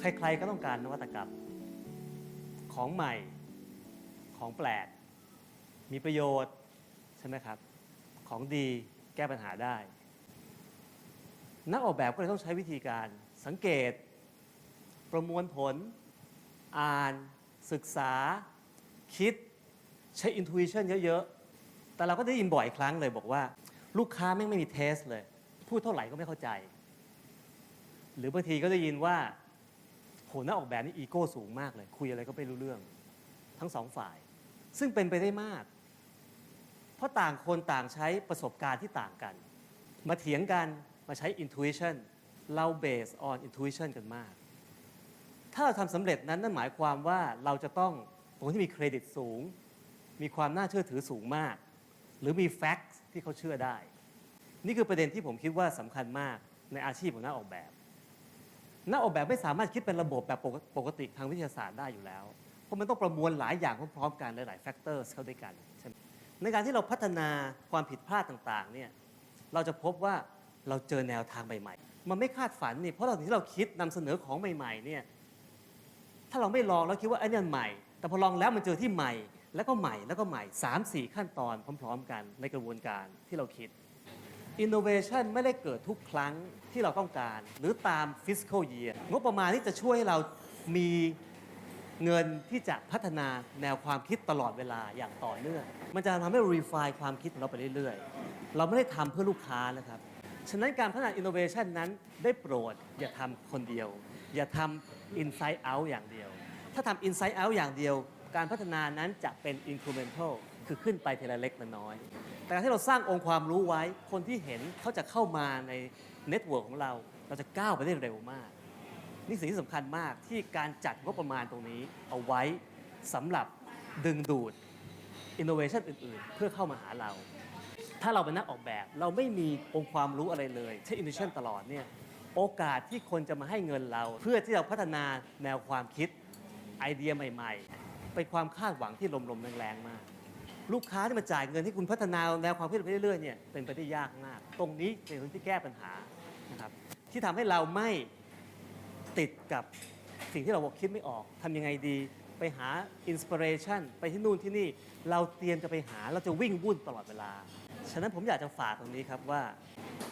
ใครๆก็ต้องการนวัตกรรม ของใหม่ของแปลก มีประโยชน์ ใช่ไหมครับ ของดีแก้ปัญหาได้ นักออกแบบก็เลยต้องใช้วิธีการสังเกต ประมวลผล อ่าน ศึกษา คิด ใช้ intuition เยอะ ๆ แต่เราก็ได้ยินบ่อยครั้งเลยบอกว่าลูกค้าแม่งไม่มีเทสเลย พูดเท่าไหร่ก็ไม่เข้าใจ หรือบางทีก็ได้ยินว่า โหนักออกแบบนี่อีโก้สูงมากเลย คุยอะไรก็ไม่รู้เรื่อง ทั้งสองฝ่าย ซึ่งเป็นไปได้มาก เพราะต่างคนต่างใช้ประสบการณ์ที่ต่างกัน มาเถียงกันมาใช้ intuition เรา based on intuition กันมาก ถ้าเราทำสำเร็จนั้นนั่นหมายความว่าเราจะต้องคนที่มีเครดิตสูง มีความน่าเชื่อถือสูงมาก หรือมี facts ที่เขาเชื่อได้ นี่คือประเด็นที่ผมคิดว่าสำคัญมากในอาชีพของนักออกแบบ นักออกแบบไม่สามารถคิดเป็นระบบแบบปกติทางวิทยาศาสตร์ได้อยู่แล้ว เพราะมันต้องประมวลหลายอย่างพร้อมๆกันหลายๆ factors เข้าด้วยกันใช่ไหมในการที่เราพัฒนาความผิดพลาดต่างๆเนี่ยเราจะพบว่าเราเจอแนวทางใหม่ๆ มันไม่คาดฝันนี่เพราะเราที่เราคิดนำเสนอของใหม่ๆเนี่ยถ้าเราไม่ลองแล้วคิดว่าไอ้นี่นใหม่ แต่พอลองแล้วมันเจอที่ใหม่ แล้วก็ใหม่แล้วก็ใหม่3 4 ขั้นตอนพร้อม ๆ กันในกระบวนการที่เราคิด Innovation ไม่ได้เกิดทุกครั้งที่เราต้องการ หรือตาม fiscal year งบประมาณที่จะช่วยให้เรามีเงินที่จะพัฒนาแนวความคิดตลอดเวลาอย่างต่อเนื่อง มันจะทำให้ refine ความคิดของเราไปเรื่อยๆ เราไม่ได้ทำเพื่อลูกค้านะครับ ฉะนั้นการพัฒนา innovation นั้นได้โปรด อย่าทำคนเดียว อย่าทำ inside out อย่างเดียว ถ้าทำ inside out อย่างเดียว การพัฒนานั้นจะเป็น incremental คือขึ้นไปทีละเล็กละน้อย แต่การที่เราสร้างองค์ความรู้ไว้ คนที่เห็นเขาจะเข้ามาในเน็ตเวิร์กของเรา เราจะก้าวไปได้เร็วมาก นี่สิ่งที่สำคัญมากที่การจัดงบประมาณตรงนี้เอาไว้สำหรับดึงดูด innovation อื่นๆ เพื่อเข้ามาหาเรา ถ้าเราเป็นนักออกแบบ เราไม่มีองค์ความรู้อะไรเลยใช้ innovation ตลอดเนี่ยโอกาสที่คนจะมาให้เงินเรา เพื่อที่เราพัฒนาแนวความคิดไอเดียใหม่ ๆ เป็นความคาดหวังที่ลมๆแรงๆมาก ลูกค้าที่มาจ่ายเงินให้คุณพัฒนาแนวความคิดไปเรื่อยๆเนี่ยเป็นไปได้ยากมาก ตรงนี้เป็นสิ่งที่แก้ปัญหานะครับที่ทำให้เราไม่ติดกับสิ่งที่เราบอกคิดไม่ออกทำยังไงดีไปหาอินสปิเรชันไปที่นู่นที่นี่เราเตรียมจะไปหาเราจะวิ่งวุ่นตลอดเวลา ฉะนั้นผมอยากจะฝากตรงนี้ครับว่า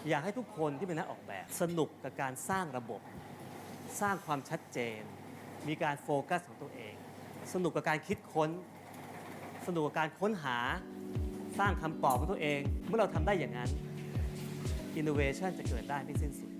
อยากให้ทุกคนที่เป็นนักออกแบบ สนุกกับการสร้างระบบ สร้างความชัดเจน มีการโฟกัสของตัวเอง สนุกกับการคิดค้น สนุกกับการค้นหาสร้างคำตอบของตัวเอง เมื่อเราทำได้อย่างนั้น innovation จะเกิดได้ไม่สิ้นสุด